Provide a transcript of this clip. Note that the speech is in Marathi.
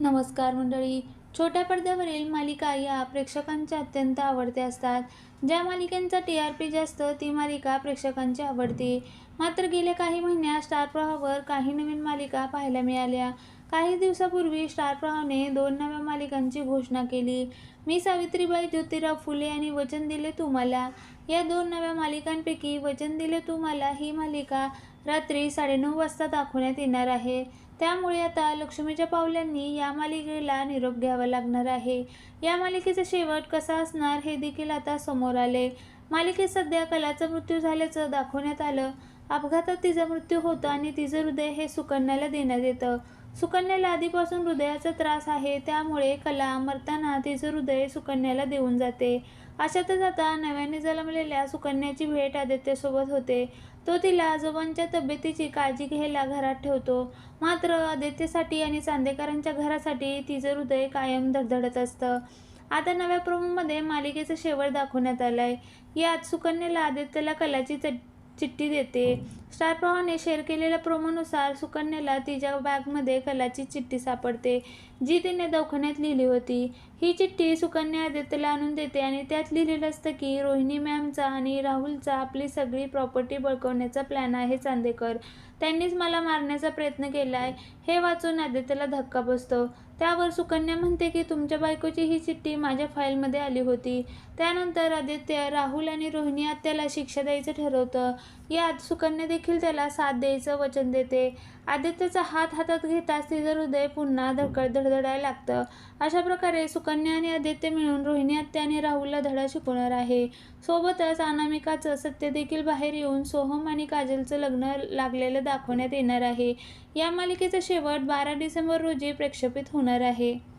नमस्कार मंडळी. छोट्या पडद्यावरील मालिका या प्रेक्षकांच्या अत्यंत आवडत्या असतात. ज्या मालिकांचा टी आर पी जास्त ती मालिका प्रेक्षकांची आवडते. मात्र गेल्या काही महिन्यात स्टार प्रवाहावर काही नवीन मालिका पाहायला मिळाल्या. काही दिवसापूर्वी स्टार प्रवाहाने दोन नव्या मालिकांची घोषणा केली. मी सावित्रीबाई ज्योतिराव फुले आणि वचन दिले तुम्हाला या दोन नव्या मालिकांपैकी वचन दिले तुम्हाला ही मालिका रात्री साडेनऊ वाजता दाखवण्यात येणार आहे. त्यामुळे आता लक्ष्मीच्या पावलांनी या मालिकेला निरोप घ्यावा लागणार आहे. या मालिकेचा शेवट कसा असणार हे देखील आता समोर आले. मालिकेत सध्या कलाचा मृत्यू झाल्याचं दाखवण्यात आलं. अपघातात तिचा मृत्यू होतो आणि तिचं हृदय हे सुकन्याला देण्यात येतं. सुकन्याला आधीपासून हृदयाचा त्रास आहे त्यामुळे कला मरताना तिचं हृदय सुकन्याला देऊन जाते. अशातच आता नव्याने जन्मलेल्या सुकन्याची भेट आदित्यसोबत होते. तो तिला आजोबांच्या तब्येतीची काळजी घ्यायला घरात ठेवतो. मात्र आदित्यसाठी आणि चांदेकरांच्या घरासाठी तिचं हृदय कायम धडधडत असतं. आता नव्या प्रोमोमध्ये मालिकेचा शेवट दाखवण्यात आलाय. यात सुकन्याला आदित्यला कलाची चट चिठ्ठी देते. स्टार प्रवाहने शेअर केलेल्या प्रोमोनुसार सुकन्याला तिच्या बॅगमध्ये कलाची चिठ्ठी सापडते. जी तिने दवाखान्यात लिहिली होती. ही चिठ्ठी सुकन्या आदित्यला आणून देते आणि त्यात लिहिलेलं असतं की रोहिणी मॅमचा आणि राहुलचा आपली सगळी प्रॉपर्टी बळकवण्याचा प्लॅन आहे चांदेकर. त्यांनीच मला मारण्याचा प्रयत्न केला आहे हे वाचून आदित्यला धक्का बसतो. त्यावर सुकन्या म्हणते की तुमच्या बायकोची ही चिठ्ठी माझ्या फाईलमध्ये आली होती. त्यानंतर आदित्य राहुल आणि रोहिणी आत्याला शिक्षा द्यायचं ठरवतं. यात सुकन्या देखील त्याला साथ द्यायचं वचन देते. आदित्यचा हात हातात घेताच तिचं हृदय पुन्हा धडकड धडधडायला लागतं. अशा प्रकारे सुकन्या आणि आदित्य मिळून रोहिणी आत्याने आणि राहुलला धडा शिकवणार आहे. सोबतच अनामिकाचं सत्य देखील बाहेर येऊन सोहम आणि काजलचं लग्न लागलेलं दाखवण्यात येणार आहे. या मालिकेचा शेवट बारा डिसेंबर रोजी प्रक्षेपित होणार आहे.